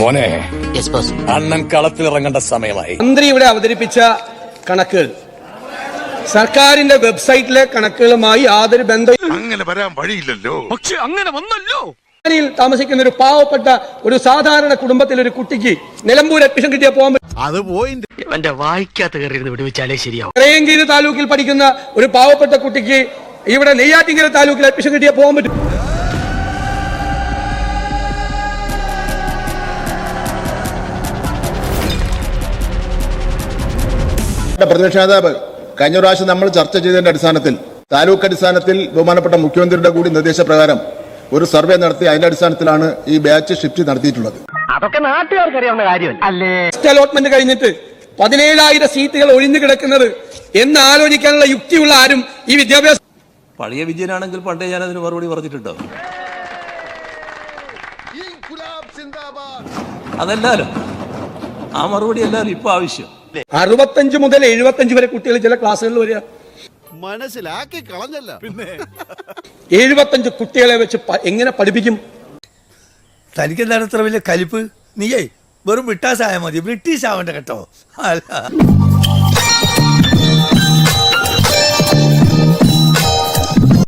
മോനെ അണ്ണൻ കളത്തിലിറങ്ങേണ്ട സമയമായി. മന്ത്രി ഇവിടെ അവതരിപ്പിച്ച കണക്കുകൾ. സർക്കാരിന്റെ വെബ്സൈറ്റിലെ കണക്കുകളുമായി യാതൊരു ബന്ധവും അങ്ങനെ വരാൻ വഴിയില്ലല്ലോ. പക്ഷെ അങ്ങനെ വന്നല്ലോ. താമസിക്കുന്ന ഒരു പാവപ്പെട്ട ഒരു സാധാരണ കുടുംബത്തിലെ ഒരു കുട്ടിക്ക് നിലമ്പൂർ അഡ്മിഷൻ കിട്ടിയ പോകാൻ പറ്റും. അത് പോയിന്റ്. എന്റെ വായിക്കാത്ത കയറിയിരുന്ന് വിടുവിച്ചാലേ ശരിയാവും. ഇറയൻകീഴ് താലൂക്കിൽ പഠിക്കുന്ന ഒരു പാവപ്പെട്ട കുട്ടിക്ക് ഇവിടെ നെയ്യാറ്റിങ്കര താലൂക്കിൽ അഡ്മിഷൻ കിട്ടിയ പോകാൻ പറ്റും. പ്രതിപക്ഷ നേതാവ് കഴിഞ്ഞ പ്രാവശ്യം നമ്മൾ ചർച്ച ചെയ്തതിന്റെ അടിസ്ഥാനത്തിൽ താലൂക്ക് അടിസ്ഥാനത്തിൽ ബഹുമാനപ്പെട്ട മുഖ്യമന്ത്രിയുടെ കൂടി നിർദ്ദേശപ്രകാരം ഒരു സർവേ നടത്തി അതിന്റെ അടിസ്ഥാനത്തിലാണ് ഈ ബാച്ച് ഷിഫ്റ്റ് നടത്തിയിട്ടുള്ളത്. അതൊക്കെ അലോട്ട്മെന്റ് കഴിഞ്ഞിട്ട് പതിനേഴായിരം സീറ്റുകൾ ഒഴിഞ്ഞു കിടക്കുന്നത് എന്ന് ആലോചിക്കാനുള്ള യുക്തിയുള്ള ആരും ഈ വിദ്യാഭ്യാസ പഴയ വിജയനാണെങ്കിൽ പണ്ടേ ഞാൻ അതിന് മറുപടി പറഞ്ഞിട്ടുണ്ടോ? അതല്ലാലോ. ആ മറുപടി എല്ലാവരും ഇപ്പൊ ആവശ്യം. അറുപത്തഞ്ച് മുതൽ എഴുപത്തഞ്ച് വരെ കുട്ടികൾ ചില ക്ലാസ്സുകളിൽ വരിക. മനസ്സിലാക്കി കളഞ്ഞല്ല. പിന്നെ എഴുപത്തഞ്ച് കുട്ടികളെ വെച്ച് എങ്ങനെ പഠിപ്പിക്കും? തനിക്ക് എന്താണ് ഇത്ര വലിയ കലിപ്പ്? നീയേ വെറും വിട്ടാസായ മതി. ബ്രിട്ടീഷ് ആവണ്ട കേട്ടോ. അല്ല.